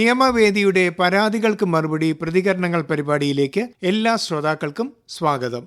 നിയമവേദിയുടെ പരാതികൾക്ക് മറുപടി പ്രതികരണങ്ങൾ പരിപാടിയിലേക്ക് എല്ലാ ശ്രോതാക്കൾക്കും സ്വാഗതം.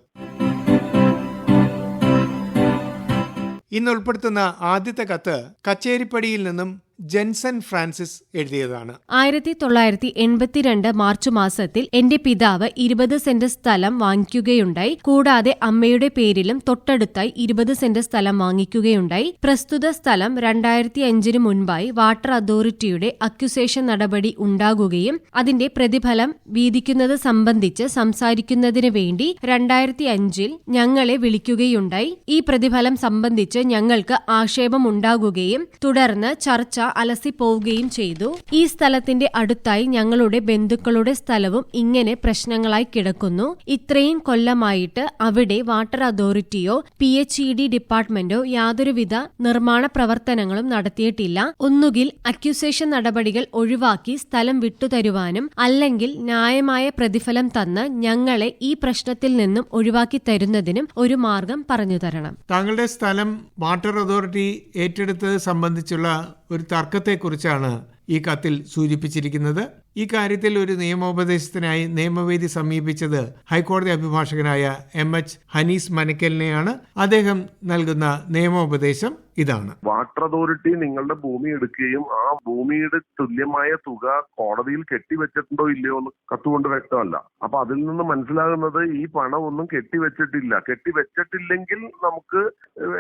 ഇന്ന് ഉൾപ്പെടുത്തുന്ന ആദ്യത്തെ കത്ത് കച്ചേരിപ്പടിയിൽ നിന്നും ജെൻസൺ ഫ്രാൻസിസ് എഴുതിയതാണ്. ആയിരത്തി തൊള്ളായിരത്തി എൺപത്തിരണ്ട് മാർച്ച് മാസത്തിൽ എന്റെ പിതാവ് ഇരുപത് സെന്റ് സ്ഥലം വാങ്ങിക്കുകയുണ്ടായി. കൂടാതെ അമ്മയുടെ പേരിലും തൊട്ടടുത്തായി ഇരുപത് സെന്റ് സ്ഥലം വാങ്ങിക്കുകയുണ്ടായി. പ്രസ്തുത സ്ഥലം രണ്ടായിരത്തി അഞ്ചിന് മുൻപായി വാട്ടർ അതോറിറ്റിയുടെ അക്യുസേഷൻ നടപടി ഉണ്ടാകുകയും അതിന്റെ പ്രതിഫലം വീതിക്കുന്നത് സംബന്ധിച്ച് സംസാരിക്കുന്നതിന് വേണ്ടി രണ്ടായിരത്തി അഞ്ചിൽ ഞങ്ങളെ വിളിക്കുകയുണ്ടായി. ഈ പ്രതിഫലം സംബന്ധിച്ച് ഞങ്ങൾക്ക് ആക്ഷേപമുണ്ടാകുകയും തുടർന്ന് ചർച്ച അലസിപ്പോവുകയും ചെയ്തു. ഈ സ്ഥലത്തിന്റെ അടുത്തായി ഞങ്ങളുടെ ബന്ധുക്കളുടെ സ്ഥലവും ഇങ്ങനെ പ്രശ്നങ്ങളായി കിടക്കുന്നു. ഇത്രയും കൊല്ലമായിട്ട് അവിടെ വാട്ടർ അതോറിറ്റിയോ പി എച്ച് ഇ ഡി ഡിപ്പാർട്ട്മെന്റോ യാതൊരുവിധ നിർമ്മാണ പ്രവർത്തനങ്ങളും നടത്തിയിട്ടില്ല. ഒന്നുകിൽ അക്യൂസേഷൻ നടപടികൾ ഒഴിവാക്കി സ്ഥലം വിട്ടുതരുവാനും അല്ലെങ്കിൽ ന്യായമായ പ്രതിഫലം തന്ന് ഞങ്ങളെ ഈ പ്രശ്നത്തിൽ നിന്നും ഒഴിവാക്കി തരുന്നതിനും ഒരു മാർഗം പറഞ്ഞു തരണം. താങ്കളുടെ സ്ഥലം വാട്ടർ അതോറിറ്റി ഏറ്റെടുത്തത് സംബന്ധിച്ചുള്ള ഒരു തർക്കത്തെക്കുറിച്ചാണ് ഈ കത്തിൽ സൂചിപ്പിച്ചിരിക്കുന്നത്. ഈ കാര്യത്തിൽ ഒരു നിയമോപദേശത്തിനായി നിയമവേദി സമീപിച്ചത് ഹൈക്കോടതി അഭിഭാഷകനായ എം എച്ച് ഹനീസ് മനക്കലിനെയാണ്. അദ്ദേഹം നൽകുന്ന നിയമോപദേശം ഇതാണ്. വാട്ടർ അതോറിറ്റി നിങ്ങളുടെ ഭൂമി എടുക്കുകയും ആ ഭൂമിയുടെ തുല്യമായ തുക കോടതിയിൽ കെട്ടിവെച്ചിട്ടുണ്ടോ ഇല്ലയോ എന്ന് കത്തുകൊണ്ട് വ്യക്തമല്ല. അപ്പൊ അതിൽ നിന്ന് മനസ്സിലാകുന്നത് ഈ പണം ഒന്നും കെട്ടിവെച്ചിട്ടില്ല. കെട്ടിവെച്ചിട്ടില്ലെങ്കിൽ നമുക്ക്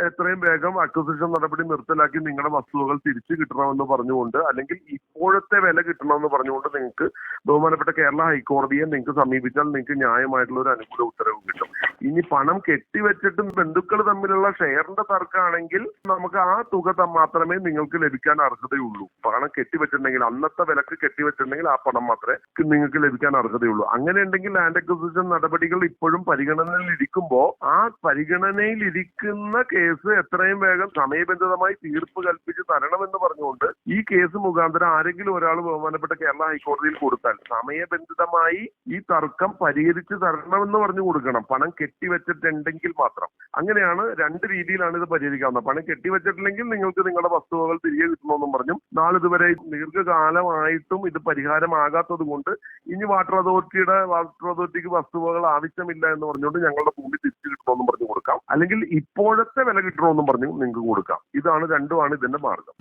എത്രയും വേഗം അക്വസിഷൻ നടപടി നിർത്തലാക്കി നിങ്ങളുടെ വസ്തുവകൾ തിരിച്ചു കിട്ടണമെന്ന് പറഞ്ഞുകൊണ്ട് അല്ലെങ്കിൽ ഇപ്പോഴത്തെ വില കിട്ടണമെന്ന് പറഞ്ഞുകൊണ്ട് നിങ്ങൾക്ക് ബഹുമാനപ്പെട്ട കേരള ഹൈക്കോടതിയെ നിങ്ങൾക്ക് സമീപിച്ചാൽ നിങ്ങൾക്ക് ന്യായമായിട്ടുള്ള ഒരു അനുകൂല ഉത്തരവ് കിട്ടും. ഇനി പണം കെട്ടിവെച്ചിട്ടും ബന്ധുക്കൾ തമ്മിലുള്ള ഷെയറിന്റെ തർക്കമാണെങ്കിൽ നമുക്ക് ആ തുക മാത്രമേ നിങ്ങൾക്ക് ലഭിക്കാൻ അർഹതയുള്ളൂ. പണം കെട്ടിവെച്ചിട്ടുണ്ടെങ്കിൽ അന്നത്തെ വിലക്ക് കെട്ടിവെച്ചിട്ടുണ്ടെങ്കിൽ ആ പണം മാത്രമേ നിങ്ങൾക്ക് ലഭിക്കാൻ അർഹതയുള്ളൂ. അങ്ങനെ ഉണ്ടെങ്കിൽ ലാൻഡ് അക്വിസിഷൻ നടപടികൾ ഇപ്പോഴും പരിഗണനയിൽ ഇരിക്കുമ്പോൾ ആ പരിഗണനയിൽ ഇരിക്കുന്ന കേസ് എത്രയും വേഗം സമയബന്ധിതമായി തീർപ്പ് കൽപ്പിച്ച് തരണമെന്ന് പറഞ്ഞുകൊണ്ട് ഈ കേസ് മുഖാന്തരം ആരെങ്കിലും ഒരാൾ ബഹുമാനപ്പെട്ട കേരള ഹൈക്കോടതിയിൽ കൊടുത്താൽ സമയബന്ധിതമായി ഈ തർക്കം പരിഹരിച്ച് തരണമെന്ന് പറഞ്ഞു കൊടുക്കണം. പണം കെട്ടിവെച്ചിട്ടുണ്ടെങ്കിൽ മാത്രം. അങ്ങനെയാണ് രണ്ട് രീതിയിലാണ് ഇത് പരിഹരിക്കാവുന്നത്. പണം കെട്ടിവെച്ചിട്ടില്ലെങ്കിൽ നിങ്ങൾക്ക് നിങ്ങളുടെ വസ്തുവകൾ തിരികെ കിട്ടണമെന്നും പറഞ്ഞു. നാളിതുവരെ ദീർഘകാലമായിട്ടും ഇത് പരിഹാരമാകാത്തത് കൊണ്ട് ഇനി വാട്ടർ അതോറിറ്റിയുടെ വാട്ടർ അതോറിറ്റിക്ക് വസ്തുവകൾ ആവശ്യമില്ല എന്ന് പറഞ്ഞുകൊണ്ട് ഞങ്ങളുടെ ഭൂമി തിരിച്ചു കിട്ടണമെന്നും പറഞ്ഞു കൊടുക്കാം. അല്ലെങ്കിൽ ഇപ്പോഴത്തെ വില കിട്ടണമെന്നും പറഞ്ഞു നിങ്ങൾക്ക് കൊടുക്കാം. ഇതാണ് രണ്ടുമാണ് ഇതിന്റെ മാർഗം.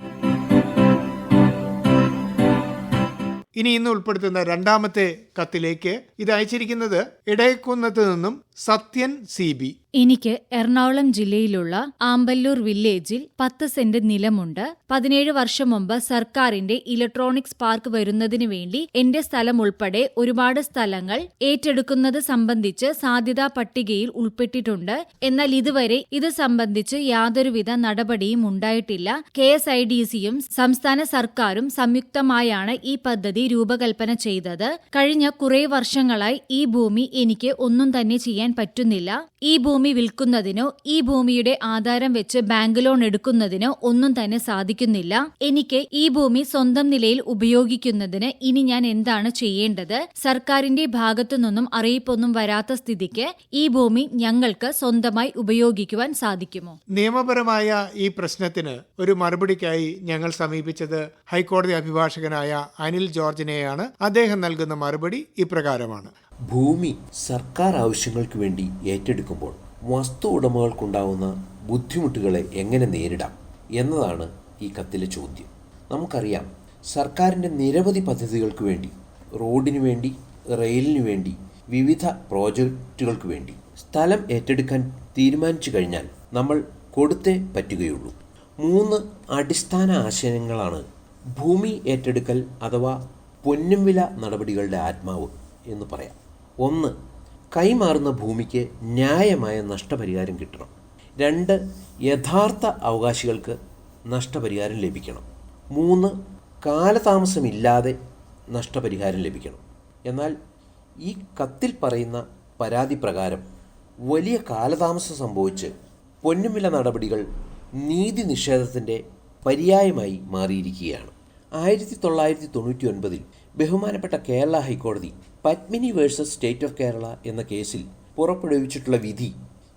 ഇനി ഇന്ന് ഉൾപ്പെടുത്തുന്ന രണ്ടാമത്തെ കത്തിലേക്ക് ഇത് അയച്ചിരിക്കുന്നത് ഇടയക്കുന്നത്ത് നിന്നും സത്യൻ സി എനിക്ക് എറണാകുളം ജില്ലയിലുള്ള ആമ്പല്ലൂർ വില്ലേജിൽ പത്ത് സെന്റ് നിലമുണ്ട്. പതിനേഴ് വർഷം മുമ്പ് സർക്കാരിന്റെ ഇലക്ട്രോണിക്സ് പാർക്ക് വരുന്നതിനു വേണ്ടി എന്റെ സ്ഥലം ഉൾപ്പെടെ ഒരുപാട് സ്ഥലങ്ങൾ ഏറ്റെടുക്കുന്നത് സംബന്ധിച്ച് സാധ്യതാ പട്ടികയിൽ ഉൾപ്പെട്ടിട്ടുണ്ട്. എന്നാൽ ഇതുവരെ ഇത് സംബന്ധിച്ച് യാതൊരുവിധ നടപടിയും ഉണ്ടായിട്ടില്ല. കെ എസ് ഐ ഡി സിയും സംസ്ഥാന സർക്കാരും സംയുക്തമായാണ് ഈ പദ്ധതി രൂപകൽപ്പന ചെയ്തത്. കഴിഞ്ഞ കുറേ വർഷങ്ങളായി ഈ ഭൂമി എനിക്ക് ഒന്നും തന്നെ ചെയ്യാൻ പറ്റുന്നില്ല. ഈ ഭൂമി വിൽക്കുന്നതിനോ ഈ ഭൂമിയുടെ ആധാരം വെച്ച് ബാങ്ക് ലോൺ എടുക്കുന്നതിനോ ഒന്നും തന്നെ സാധിക്കുന്നില്ല. എനിക്ക് ഈ ഭൂമി സ്വന്തം നിലയിൽ ഉപയോഗിക്കുന്നതിന് ഇനി ഞാൻ എന്താണ് ചെയ്യേണ്ടത്? സർക്കാരിന്റെ ഭാഗത്തു നിന്നും അറിയിപ്പൊന്നും വരാത്ത സ്ഥിതിക്ക് ഈ ഭൂമി ഞങ്ങൾക്ക് സ്വന്തമായി ഉപയോഗിക്കുവാൻ സാധിക്കുമോ? നിയമപരമായ ഈ പ്രശ്നത്തിന് ഒരു മറുപടിക്കായി ഞങ്ങൾ സമീപിച്ചത് ഹൈക്കോടതി അഭിഭാഷകനായ അനിൽ ജോർജിനെയാണ്. അദ്ദേഹം നൽകുന്ന മറുപടി ഇപ്രകാരമാണ്. ഭൂമി സർക്കാർ ആവശ്യങ്ങൾക്ക് വേണ്ടി ഏറ്റെടുക്കുമ്പോൾ വസ്തു ഉടമകൾക്കുണ്ടാവുന്ന ബുദ്ധിമുട്ടുകളെ എങ്ങനെ നേരിടാം എന്നതാണ് ഈ കത്തിലെ ചോദ്യം. നമുക്കറിയാം സർക്കാരിന്റെ നിരവധി പദ്ധതികൾക്ക് വേണ്ടി റോഡിനു വേണ്ടി റെയിലിനു വേണ്ടി വിവിധ പ്രോജക്റ്റുകൾക്ക് വേണ്ടി സ്ഥലം ഏറ്റെടുക്കാൻ തീരുമാനിച്ചു കഴിഞ്ഞാൽ നമ്മൾ കൊടുത്തേ പറ്റുകയുള്ളൂ. മൂന്ന് അടിസ്ഥാന ആശയങ്ങളാണ് ഭൂമി ഏറ്റെടുക്കൽ അഥവാ പൊന്നും വില നടപടികളുടെ ആത്മാവ് എന്ന് പറയാം. ഒന്ന് കൈമാറുന്ന ഭൂമിക്ക് ന്യായമായ നഷ്ടപരിഹാരം കിട്ടണം. രണ്ട് യഥാർത്ഥ അവകാശികൾക്ക് നഷ്ടപരിഹാരം ലഭിക്കണം. മൂന്ന് കാലതാമസമില്ലാതെ നഷ്ടപരിഹാരം ലഭിക്കണം. എന്നാൽ ഈ കത്തിൽ പറയുന്ന പരാതി പ്രകാരം വലിയ കാലതാമസം സംഭവിച്ച് പൊന്നുമില നടപടികൾ നീതി നിഷേധത്തിന്റെ പര്യായമായി മാറിയിരിക്കുകയാണ്. ആയിരത്തി തൊള്ളായിരത്തി തൊണ്ണൂറ്റി ഒൻപതിൽ ബഹുമാനപ്പെട്ട കേരള ഹൈക്കോടതി Padmini versus state of Kerala എന്ന കേസിൽ പുറപ്പെടുവിച്ചിട്ടുള്ള വിധി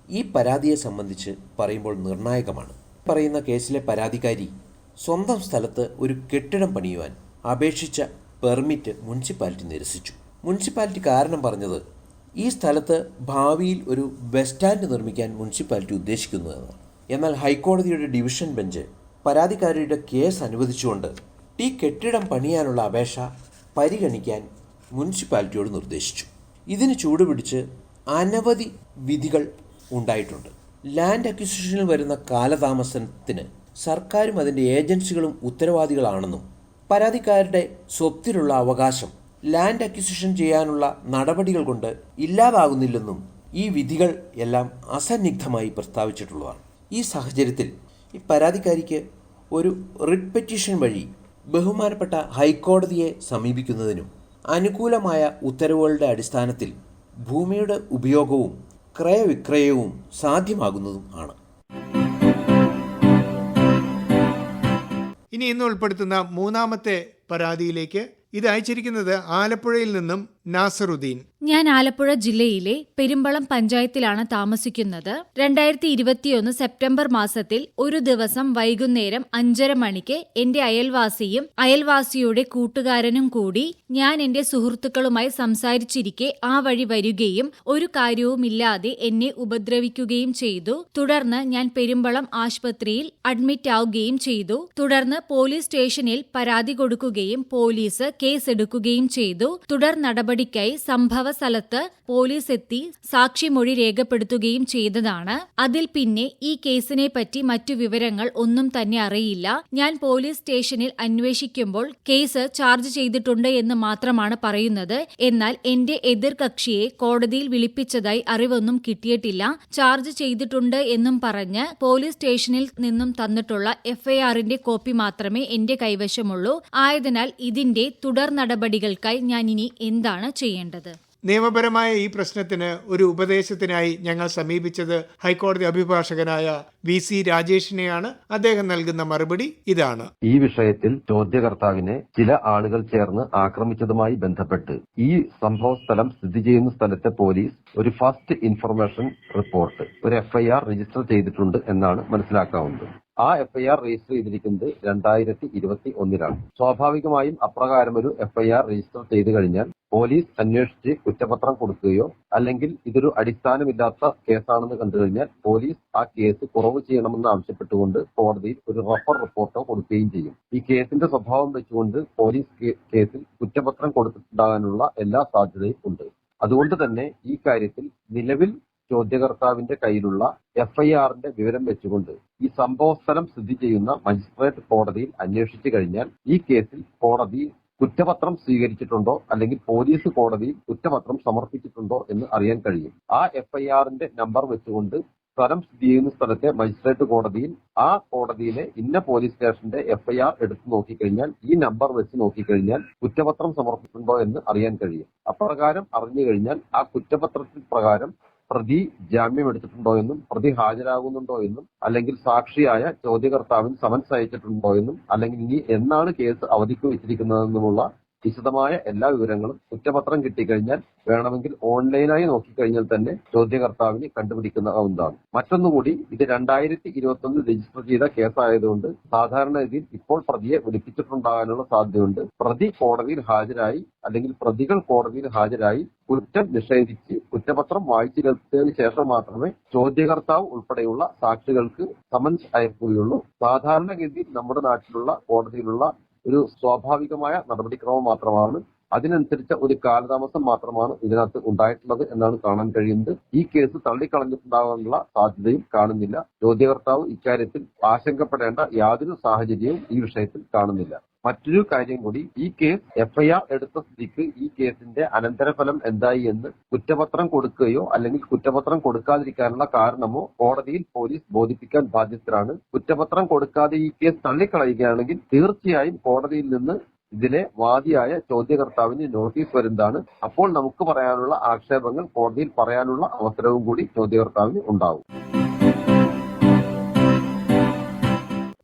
ഈ പരാതിയെ സംബന്ധിച്ച് പറയുമ്പോൾ നിർണായകമാണ്. പറയുന്ന കേസിലെ പരാതിക്കാരി സ്വന്തം സ്ഥലത്ത് ഒരു കെട്ടിടം പണിയുവാൻ അപേക്ഷിച്ച പെർമിറ്റ് മുനിസിപ്പാലിറ്റി നിരസിച്ചു. മുനിസിപ്പാലിറ്റി കാരണം പറഞ്ഞത് ഈ സ്ഥലത്ത് ഭാവിയിൽ ഒരു ബസ് സ്റ്റാൻഡ് നിർമ്മിക്കാൻ മുനിസിപ്പാലിറ്റി ഉദ്ദേശിക്കുന്നു എന്നാണ് എന്നാൽ ഹൈക്കോടതിയുടെ ഡിവിഷൻ ബെഞ്ച് പരാതിക്കാരിയുടെ കേസ് അനുവദിച്ചുകൊണ്ട് ഈ കെട്ടിടം പണിയാനുള്ള അപേക്ഷ പരിഗണിക്കാൻ മുനിസിപ്പാലിറ്റിയോട് നിർദ്ദേശിച്ചു. ഇതിന് ചൂടുപിടിച്ച് അനവധി വിധികൾ ഉണ്ടായിട്ടുണ്ട്. ലാൻഡ് അക്വിസിഷനിൽ വരുന്ന കാലതാമസത്തിന് സർക്കാരും അതിന്റെ ഏജൻസികളും ഉത്തരവാദികളാണെന്നും പരാതിക്കാരുടെ സ്വത്തിലുള്ള അവകാശം ലാൻഡ് അക്വിസിഷൻ ചെയ്യാനുള്ള നടപടികൾ കൊണ്ട് ഇല്ലാതാകുന്നില്ലെന്നും ഈ വിധികൾ എല്ലാം അസന്നിഗ്ധമായി പ്രസ്താവിച്ചിട്ടുള്ളതാണ്. ഈ സാഹചര്യത്തിൽ ഈ പരാതിക്കാരിക്ക് ഒരു റിട്ട് വഴി ബഹുമാനപ്പെട്ട ഹൈക്കോടതിയെ സമീപിക്കുന്നതിനും അനുകൂലമായ ഉത്തരവുകളുടെ അടിസ്ഥാനത്തിൽ ഭൂമിയുടെ ഉപയോഗവും ക്രയവിക്രയവും സാധ്യമാകുന്നതും ആണ്. ഇനി ഇന്ന് ഉൾപ്പെടുത്തുന്ന മൂന്നാമത്തെ പരാതിയിലേക്ക് ഇത് അയച്ചിരിക്കുന്നത് ആലപ്പുഴയിൽ നിന്നും നാസറുദ്ദീൻ. ഞാൻ ആലപ്പുഴ ജില്ലയിലെ പെരുമ്പളം പഞ്ചായത്തിലാണ് താമസിക്കുന്നത്. രണ്ടായിരത്തി ഇരുപത്തിയൊന്ന് സെപ്റ്റംബർ മാസത്തിൽ ഒരു ദിവസം വൈകുന്നേരം അഞ്ചര മണിക്ക് എന്റെ അയൽവാസിയും അയൽവാസിയുടെ കൂട്ടുകാരനും കൂടി ഞാൻ എന്റെ സുഹൃത്തുക്കളുമായി സംസാരിച്ചിരിക്കെ ആ വഴി വരികയും ഒരു കാര്യവുമില്ലാതെ എന്നെ ഉപദ്രവിക്കുകയും ചെയ്തു. തുടർന്ന് ഞാൻ പെരുമ്പളം ആശുപത്രിയിൽ അഡ്മിറ്റ് ആവുകയും ചെയ്തു. തുടർന്ന് പോലീസ് സ്റ്റേഷനിൽ പരാതി കൊടുക്കുകയും പോലീസ് കേസെടുക്കുകയും ചെയ്തു. തുടർ നടപടിക്കായി സംഭവ സ്ഥലത്ത് പോലീസ് എത്തി സാക്ഷിമൊഴി രേഖപ്പെടുത്തുകയും ചെയ്തതാണ്. അതിൽ പിന്നെ ഈ കേസിനെ പറ്റി മറ്റു വിവരങ്ങൾ ഒന്നും തന്നെ അറിയില്ല. ഞാൻ പോലീസ് സ്റ്റേഷനിൽ അന്വേഷിക്കുമ്പോൾ കേസ് ചാർജ് ചെയ്തിട്ടുണ്ട് എന്ന് മാത്രമാണ് പറയുന്നത്. എന്നാൽ എന്റെ എതിർകക്ഷിയെ കോടതിയിൽ വിളിപ്പിച്ചതായി അറിവൊന്നും കിട്ടിയിട്ടില്ല. ചാർജ് ചെയ്തിട്ടുണ്ട് എന്നും പറഞ്ഞ് പോലീസ് സ്റ്റേഷനിൽ നിന്നും തന്നിട്ടുള്ള എഫ്ഐആറിന്റെ കോപ്പി മാത്രമേ എന്റെ കൈവശമുള്ളൂ. ആയതിനാൽ ഇതിന്റെ തുടർ നടപടികൾക്കായി ഞാൻ ഇനി എന്താണ് ചെയ്യേണ്ടത്? നിയമപരമായ ഈ പ്രശ്നത്തിന് ഒരു ഉപദേശത്തിനായി ഞങ്ങൾ സമീപിച്ചത് ഹൈക്കോടതി അഭിഭാഷകനായ വി സി രാജേഷിനെയാണ്. അദ്ദേഹം നൽകുന്ന മറുപടി ഇതാണ്. ഈ വിഷയത്തിൽ ചോദ്യകർത്താവിനെ ചില ആളുകൾ ചേർന്ന് ആക്രമിച്ചതുമായി ബന്ധപ്പെട്ട് ഈ സംഭവ സ്ഥലം സ്ഥിതി ചെയ്യുന്ന സ്ഥലത്തെ പോലീസ് ഒരു ഫസ്റ്റ് ഇൻഫർമേഷൻ റിപ്പോർട്ട് ഒരു എഫ്ഐആർ രജിസ്റ്റർ ചെയ്തിട്ടുണ്ട് എന്നാണ് മനസ്സിലാക്കാവുന്നത്. ആ എഫ്ഐആർ രജിസ്റ്റർ ചെയ്തിരിക്കുന്നത് രണ്ടായിരത്തി ഇരുപത്തി ഒന്നിലാണ്. സ്വാഭാവികമായും അപ്രകാരം ഒരു എഫ്ഐആർ രജിസ്റ്റർ ചെയ്തു കഴിഞ്ഞാൽ പോലീസ് അന്വേഷിച്ച് കുറ്റപത്രം കൊടുക്കുകയോ അല്ലെങ്കിൽ ഇതൊരു അടിസ്ഥാനമില്ലാത്ത കേസാണെന്ന് കണ്ടു കഴിഞ്ഞാൽ പോലീസ് ആ കേസ് കുറവ് ചെയ്യണമെന്ന് ആവശ്യപ്പെട്ടുകൊണ്ട് കോടതിയിൽ ഒരു റഫർ റിപ്പോർട്ടോ കൊടുക്കുകയും ചെയ്യും. ഈ കേസിന്റെ സ്വഭാവം വെച്ചുകൊണ്ട് പോലീസ് കേസിൽ കുറ്റപത്രം കൊടുത്തിട്ടുണ്ടാകാനുള്ള എല്ലാ സാധ്യതയും ഉണ്ട്. അതുകൊണ്ട് തന്നെ ഈ കാര്യത്തിൽ നിലവിൽ ചോദ്യകർത്താവിന്റെ കയ്യിലുള്ള എഫ്ഐആറിന്റെ വിവരം വെച്ചുകൊണ്ട് ഈ സംഭവസ്ഥലം സ്ഥിതി ചെയ്യുന്ന മജിസ്ട്രേറ്റ് കോടതിയിൽ അന്വേഷിച്ചു കഴിഞ്ഞാൽ ഈ കേസിൽ കോടതി കുറ്റപത്രം സ്വീകരിച്ചിട്ടുണ്ടോ അല്ലെങ്കിൽ പോലീസ് കോടതിയിൽ കുറ്റപത്രം സമർപ്പിച്ചിട്ടുണ്ടോ എന്ന് അറിയാൻ കഴിയും. ആ എഫ്ഐആറിന്റെ നമ്പർ വെച്ചുകൊണ്ട് സ്ഥലം സ്ഥിതി ചെയ്യുന്ന സ്ഥലത്തെ മജിസ്ട്രേറ്റ് കോടതിയിൽ ആ കോടതിയിലെ ഇന്ന പോലീസ് സ്റ്റേഷന്റെ എഫ്ഐആർ എടുത്തു നോക്കിക്കഴിഞ്ഞാൽ ഈ നമ്പർ വെച്ച് നോക്കിക്കഴിഞ്ഞാൽ കുറ്റപത്രം സമർപ്പിച്ചിട്ടുണ്ടോ എന്ന് അറിയാൻ കഴിയും. അപ്രകാരം അറിഞ്ഞു കഴിഞ്ഞാൽ ആ കുറ്റപത്രത്തിൽ പ്രകാരം പ്രതി ജാമ്യം എടുത്തിട്ടുണ്ടോ എന്നും പ്രതി ഹാജരാകുന്നുണ്ടോ എന്നും അല്ലെങ്കിൽ സാക്ഷിയായ ചോദ്യകർത്താവിന് സമൻസ് അയച്ചിട്ടുണ്ടോ എന്നും അല്ലെങ്കിൽ ഇനി എന്നാണ് കേസ് അവധിക്ക് വെച്ചിരിക്കുന്നതെന്നുമുള്ള വിശദമായ എല്ലാ വിവരങ്ങളും കുറ്റപത്രം കിട്ടിക്കഴിഞ്ഞാൽ വേണമെങ്കിൽ ഓൺലൈനായി നോക്കിക്കഴിഞ്ഞാൽ തന്നെ ചോദ്യകർത്താവിനെ കണ്ടുപിടിക്കുന്നതാണ് മറ്റൊന്നുകൂടി ഇത് രണ്ടായിരത്തി ഇരുപത്തി ഒന്നിൽ രജിസ്റ്റർ ചെയ്ത കേസായതുകൊണ്ട് സാധാരണഗതിയിൽ ഇപ്പോൾ പ്രതിയെ വിളിപ്പിച്ചിട്ടുണ്ടാകാനുള്ള സാധ്യതയുണ്ട്. പ്രതി കോടതിയിൽ ഹാജരായി അല്ലെങ്കിൽ പ്രതികൾ കോടതിയിൽ ഹാജരായി കുറ്റം നിഷേധിച്ച് കുറ്റപത്രം വായിച്ചു കേൾപ്പിച്ചതിന് ശേഷം മാത്രമേ ചോദ്യകർത്താവ് ഉൾപ്പെടെയുള്ള സാക്ഷികൾക്ക് സമൻസ് അയക്കുകയുള്ളൂ. സാധാരണഗതിയിൽ നമ്മുടെ നാട്ടിലുള്ള കോടതിയിലുള്ള ഒരു സ്വാഭാവികമായ നടപടിക്രമം മാത്രമാണ്. അതിനനുസരിച്ച ഒരു കാലതാമസം മാത്രമാണ് ഇതിനകത്ത് ഉണ്ടായിട്ടുള്ളത് എന്നാണ് കാണാൻ കഴിയുന്നത്. ഈ കേസ് തള്ളിക്കളഞ്ഞിട്ടുണ്ടാകാനുള്ള സാധ്യതയും കാണുന്നില്ല. ചോദ്യകർത്താവ് ഇക്കാര്യത്തിൽ ആശങ്കപ്പെടേണ്ട യാതൊരു സാഹചര്യവും ഈ വിഷയത്തിൽ കാണുന്നില്ല. മറ്റൊരു കാര്യം കൂടി ഈ കേസ് എഫ്ഐആർ എടുത്ത സ്ഥിതിക്ക് ഈ കേസിന്റെ അനന്തരഫലം എന്തായി എന്ന് കുറ്റപത്രം കൊടുക്കുകയോ അല്ലെങ്കിൽ കുറ്റപത്രം കൊടുക്കാതിരിക്കാനുള്ള കാരണമോ കോടതിയിൽ പോലീസ് ബോധിപ്പിക്കാൻ ബാധ്യസ്ഥരാണ്. കുറ്റപത്രം കൊടുക്കാതെ ഈ കേസ് തള്ളിക്കളയുകയാണെങ്കിൽ തീർച്ചയായും കോടതിയിൽ നിന്ന് ഇതിലെ വാദിയായ ചോദ്യകർത്താവിന് നോട്ടീസ് വരുന്നതാണ്. അപ്പോൾ നമുക്ക് പറയാനുള്ള ആക്ഷേപങ്ങൾ കോടതിയിൽ പറയാനുള്ള അവസരവും കൂടി ചോദ്യകർത്താവിന് ഉണ്ടാവും.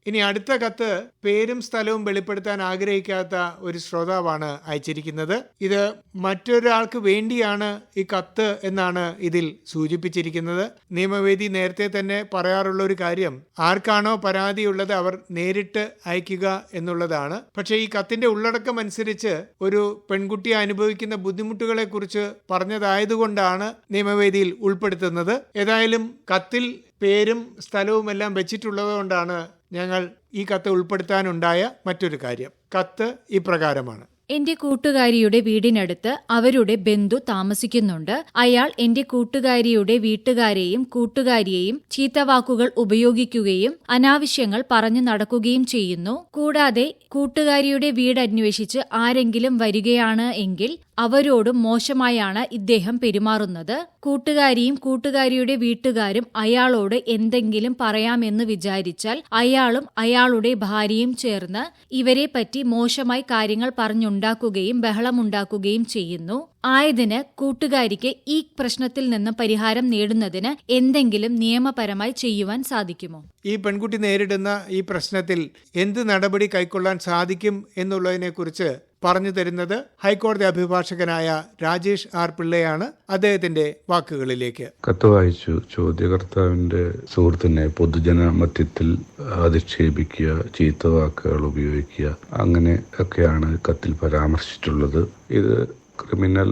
ഇനി അടുത്ത കത്ത് പേരും സ്ഥലവും വെളിപ്പെടുത്താൻ ആഗ്രഹിക്കാത്ത ഒരു ശ്രോതാവാണ് അയച്ചിരിക്കുന്നത്. ഇത് മറ്റൊരാൾക്ക് വേണ്ടിയാണ് ഈ കത്ത് എന്നാണ് ഇതിൽ സൂചിപ്പിച്ചിരിക്കുന്നത്. നിയമവേദി നേരത്തെ തന്നെ പറയാറുള്ള ഒരു കാര്യം ആർക്കാണോ പരാതിയുള്ളത് അവർ നേരിട്ട് അയക്കുക എന്നുള്ളതാണ്. പക്ഷേ ഈ കത്തിന്റെ ഉള്ളടക്കം അനുസരിച്ച് ഒരു പെൺകുട്ടി അനുഭവിക്കുന്ന ബുദ്ധിമുട്ടുകളെക്കുറിച്ച് പറഞ്ഞതായതുകൊണ്ടാണ് നിയമവേദിയിൽ ഉൾപ്പെടുത്തുന്നത്. ഏതായാലും കത്തിൽ പേരും സ്ഥലവും എല്ലാം വെച്ചിട്ടുള്ളത് കൊണ്ടാണ് ഞങ്ങൾ ഈ കത്ത് ഉൾപ്പെടുത്താനുണ്ടായ മറ്റൊരു കാര്യം. കത്ത് ഇപ്രകാരമാണ്. എന്റെ കൂട്ടുകാരിയുടെ വീടിനടുത്ത് അവരുടെ ബന്ധു താമസിക്കുന്നുണ്ട്. അയാൾ എന്റെ കൂട്ടുകാരിയുടെ വീട്ടുകാരെയും കൂട്ടുകാരിയെയും ചീത്തവാക്കുകൾ ഉപയോഗിക്കുകയും അനാവശ്യങ്ങൾ പറഞ്ഞു നടക്കുകയും ചെയ്യുന്നു. കൂടാതെ കൂട്ടുകാരിയുടെ വീട് അന്വേഷിച്ച് ആരെങ്കിലും വരികയാണ് എങ്കിൽ അവരോടും മോശമായാണ് ഇദ്ദേഹം പെരുമാറുന്നത്. കൂട്ടുകാരിയും കൂട്ടുകാരിയുടെ വീട്ടുകാരും അയാളോട് എന്തെങ്കിലും പറയാമെന്ന് വിചാരിച്ചാൽ അയാളും അയാളുടെ ഭാര്യയും ചേർന്ന് ഇവരെപ്പറ്റി പറ്റി മോശമായി കാര്യങ്ങൾ പറഞ്ഞുണ്ടാക്കുകയും ബഹളമുണ്ടാക്കുകയും ചെയ്യുന്നു. ആയതിന് കൂട്ടുകാരിക്ക് ഈ പ്രശ്നത്തിൽ നിന്ന് പരിഹാരം നേടുന്നതിന് എന്തെങ്കിലും നിയമപരമായി ചെയ്യുവാൻ സാധിക്കുമോ? ഈ പെൺകുട്ടി നേരിടുന്ന ഈ പ്രശ്നത്തിൽ എന്ത് നടപടി കൈക്കൊള്ളാൻ സാധിക്കും എന്നുള്ളതിനെക്കുറിച്ച് പറഞ്ഞു തരുന്നത് ഹൈക്കോടതി അഭിഭാഷകനായ രാജേഷ് ആർ പിള്ളയാണ് അദ്ദേഹത്തിന്റെ വാക്കുകളിലേക്ക്. കത്ത് വായിച്ചു. ചോദ്യകർത്താവിന്റെ സുഹൃത്തിനെ പൊതുജന മധ്യത്തിൽ അധിക്ഷേപിക്കുക ചീത്ത വാക്കുകൾ ഉപയോഗിക്കുക അങ്ങനെ ഒക്കെയാണ് കത്തിൽ പരാമർശിച്ചിട്ടുള്ളത്. ഇത് ക്രിമിനൽ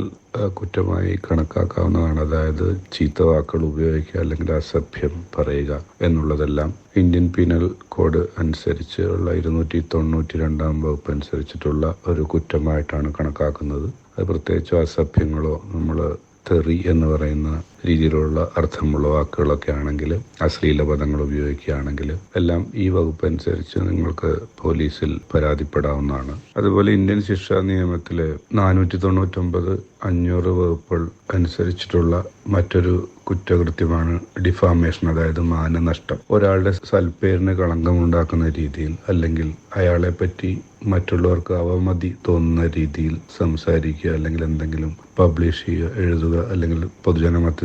കുറ്റമായി കണക്കാക്കാവുന്നതാണ്. അതായത് ചീത്ത വാക്കുകൾ ഉപയോഗിക്കുക അല്ലെങ്കിൽ അസഭ്യം പറയുക എന്നുള്ളതെല്ലാം ഇന്ത്യൻ പീനൽ കോഡ് അനുസരിച്ചുള്ള ഇരുന്നൂറ്റി തൊണ്ണൂറ്റി രണ്ടാം വകുപ്പ് അനുസരിച്ചിട്ടുള്ള ഒരു കുറ്റമായിട്ടാണ് കണക്കാക്കുന്നത്. അത് പ്രത്യേകിച്ച് അസഭ്യങ്ങളോ നമ്മൾ തെറി എന്ന് പറയുന്ന രീതിയിലുള്ള അർത്ഥമുള്ള വാക്കുകളൊക്കെ ആണെങ്കിൽ അശ്ലീല പദങ്ങൾ ഉപയോഗിക്കുകയാണെങ്കിൽ എല്ലാം ഈ വകുപ്പ് അനുസരിച്ച് നിങ്ങൾക്ക് പോലീസിൽ പരാതിപ്പെടാവുന്നതാണ്. അതുപോലെ ഇന്ത്യൻ ശിക്ഷാ നിയമത്തിലെ നാനൂറ്റി തൊണ്ണൂറ്റൊമ്പത് അഞ്ഞൂറ് വകുപ്പുകൾ അനുസരിച്ചിട്ടുള്ള മറ്റൊരു കുറ്റകൃത്യമാണ് ഡിഫാമേഷൻ അതായത് മാനനഷ്ടം. ഒരാളുടെ സൽപ്പേരിന് കളങ്കമുണ്ടാക്കുന്ന രീതിയിൽ അല്ലെങ്കിൽ അയാളെ പറ്റി മറ്റുള്ളവർക്ക് അവമതി തോന്നുന്ന രീതിയിൽ സംസാരിക്കുക അല്ലെങ്കിൽ എന്തെങ്കിലും പബ്ലിഷ് ചെയ്യുക എഴുതുക അല്ലെങ്കിൽ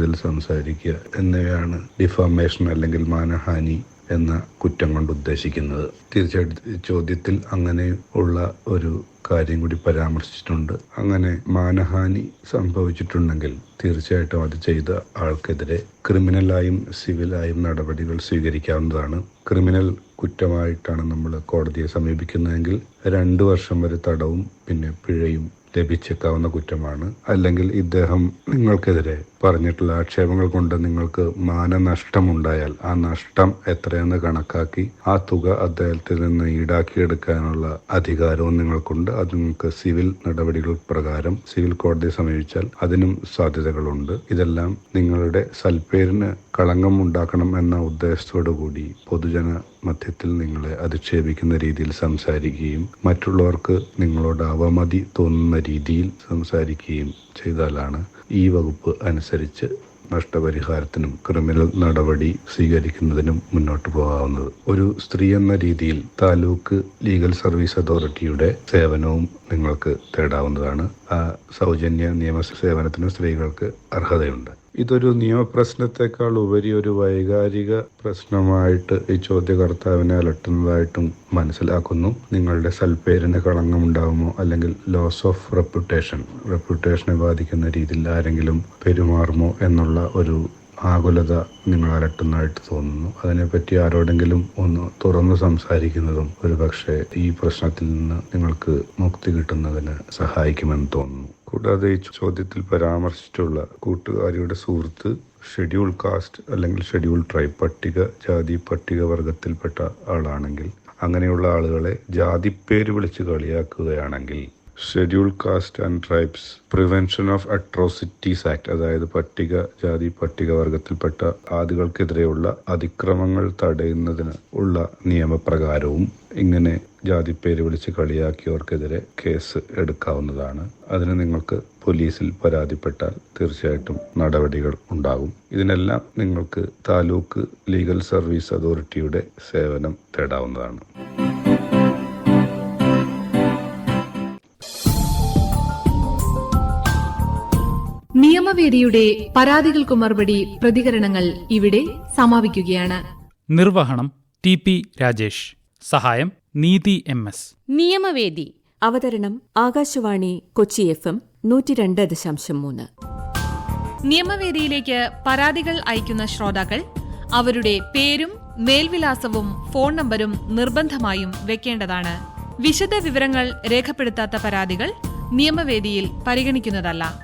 പൊതുജനമധ്യത്തിൽ സംസാരിക്കുക എന്നിവയാണ് ഡിഫാമേഷൻ അല്ലെങ്കിൽ മാനഹാനി എന്ന കുറ്റം കൊണ്ട് ഉദ്ദേശിക്കുന്നത്. തീർച്ചയായിട്ടും ചോദ്യത്തിൽ അങ്ങനെ ഉള്ള ഒരു കാര്യം കൂടി പരാമർശിച്ചിട്ടുണ്ട്. അങ്ങനെ മാനഹാനി സംഭവിച്ചിട്ടുണ്ടെങ്കിൽ തീർച്ചയായിട്ടും അത് ചെയ്ത ആൾക്കെതിരെ ക്രിമിനലായും സിവിലായും നടപടികൾ സ്വീകരിക്കാവുന്നതാണ്. ക്രിമിനൽ കുറ്റമായിട്ടാണ് നമ്മൾ കോടതിയെ സമീപിക്കുന്നതെങ്കിൽ രണ്ടു വർഷം വരെ തടവും പിന്നെ പിഴയും ലഭിച്ചേക്കാവുന്ന കുറ്റമാണ്. അല്ലെങ്കിൽ ഇദ്ദേഹം നിങ്ങൾക്കെതിരെ പറഞ്ഞിട്ടുള്ള ആക്ഷേപങ്ങൾ കൊണ്ട് നിങ്ങൾക്ക് മാനനഷ്ടമുണ്ടായാൽ ആ നഷ്ടം എത്രയെന്ന് കണക്കാക്കി ആ തുക അദ്ദേഹത്തിൽ നിന്ന് ഈടാക്കിയെടുക്കാനുള്ള അധികാരവും നിങ്ങൾക്കുണ്ട്. അത് നിങ്ങൾക്ക് സിവിൽ നടപടികൾ പ്രകാരം സിവിൽ കോടതിയെ സമീപിച്ചാൽ അതിനും സാധ്യതകളുണ്ട്. ഇതെല്ലാം നിങ്ങളുടെ സൽപ്പേരിന് കളങ്കം ഉണ്ടാക്കണം എന്ന ഉദ്ദേശത്തോടു കൂടി പൊതുജന മധ്യത്തിൽ നിങ്ങളെ അധിക്ഷേപിക്കുന്ന രീതിയിൽ സംസാരിക്കുകയും മറ്റുള്ളവർക്ക് നിങ്ങളോട് അവമതി തോന്നുന്ന രീതിയിൽ സംസാരിക്കുകയും ചെയ്താലാണ് ഈ വകുപ്പ് അനുസരിച്ച് നഷ്ടപരിഹാരത്തിനും ക്രിമിനൽ നടപടി സ്വീകരിക്കുന്നതിനും മുന്നോട്ട് പോകാവുന്നത്. ഒരു സ്ത്രീ എന്ന രീതിയിൽ താലൂക്ക് ലീഗൽ സർവീസ് അതോറിറ്റിയുടെ സേവനവും നിങ്ങൾക്ക് തേടാവുന്നതാണ്. ആ സൗജന്യ നിയമ സേവനത്തിന് സ്ത്രീകൾക്ക് അർഹതയുണ്ട്. ഇതൊരു നിയമപ്രശ്നത്തെക്കാൾ ഉപരി ഒരു വൈകാരിക പ്രശ്നമായിട്ട് ഈ ചോദ്യകർത്താവിനെ അലട്ടുന്നതായിട്ടും മനസ്സിലാക്കുന്നു. നിങ്ങളുടെ സൽപ്പേരിന് കളങ്കമുണ്ടാകുമോ അല്ലെങ്കിൽ ലോസ് ഓഫ് റെപ്യൂട്ടേഷൻ റെപ്യൂട്ടേഷനെ ബാധിക്കുന്ന രീതിയിൽ ആരെങ്കിലും പെരുമാറുമോ എന്നുള്ള ഒരു ആകുലത നിങ്ങൾ അലട്ടുന്നതായിട്ട് തോന്നുന്നു. അതിനെപ്പറ്റി ആരോടെങ്കിലും ഒന്ന് തുറന്നു സംസാരിക്കുന്നതും ഒരു പക്ഷേ ഈ പ്രശ്നത്തിൽ നിന്ന് നിങ്ങൾക്ക് മുക്തി കിട്ടുന്നതിന് സഹായിക്കുമെന്ന് തോന്നുന്നു. കൂടാതെ ഈ ചോദ്യത്തിൽ പരാമർശിച്ചുള്ള കൂട്ടുകാരിയുടെ സുഹൃത്ത് ഷെഡ്യൂൾ കാസ്റ്റ് അല്ലെങ്കിൽ ഷെഡ്യൂൾ ട്രൈബ് പട്ടിക ജാതി പട്ടിക വർഗത്തിൽപ്പെട്ട ആളാണെങ്കിൽ അങ്ങനെയുള്ള ആളുകളെ ജാതി പേര് വിളിച്ച് കളിയാക്കുകയാണെങ്കിൽ schedule caste and tribes prevention of atrocities act അതായത് പട്ടിക ജാതി പട്ടിക വർഗത്തിൽപ്പെട്ട ആദികൾക്കെതിരെയുള്ള അതിക്രമങ്ങൾ തടയുന്നതിന് ഉള്ള നിയമപ്രകാരവും ഇങ്ങനെ ജാതിപ്പേര് വിളിച്ച് കളിയാക്കിയവർക്കെതിരെ കേസ് എടുക്കാവുന്നതാണ്. അതിന് നിങ്ങൾക്ക് പോലീസിൽ പരാതിപ്പെട്ടാൽ തീർച്ചയായിട്ടും നടപടികൾ ഉണ്ടാകും. ഇതിനെല്ലാം നിങ്ങൾക്ക് താലൂക്ക് ലീഗൽ സർവീസ് അതോറിറ്റിയുടെ സേവനം തേടാവുന്നതാണ്. നിയമവേദിയുടെ പരാതികൾക്ക് മറുപടി പ്രതികരണങ്ങൾ ഇവിടെ സമാപിക്കുകയാണ്. നിർവഹണം ടി പി രാജേഷ്. സഹായം നീതി എം എസ്. നിയമവേദി അവതരണം ആകാശവാണി കൊച്ചി എഫ് എം നൂറ്റി രണ്ട് ദശാംശം മൂന്ന്. നിയമവേദിയിലേക്ക് പരാതികൾ അയക്കുന്ന ശ്രോതാക്കൾ അവരുടെ പേരും മേൽവിലാസവും ഫോൺ നമ്പരും നിർബന്ധമായും വെക്കേണ്ടതാണ്. വിശദ വിവരങ്ങൾ രേഖപ്പെടുത്താത്ത പരാതികൾ നിയമവേദിയിൽ പരിഗണിക്കുന്നതല്ല.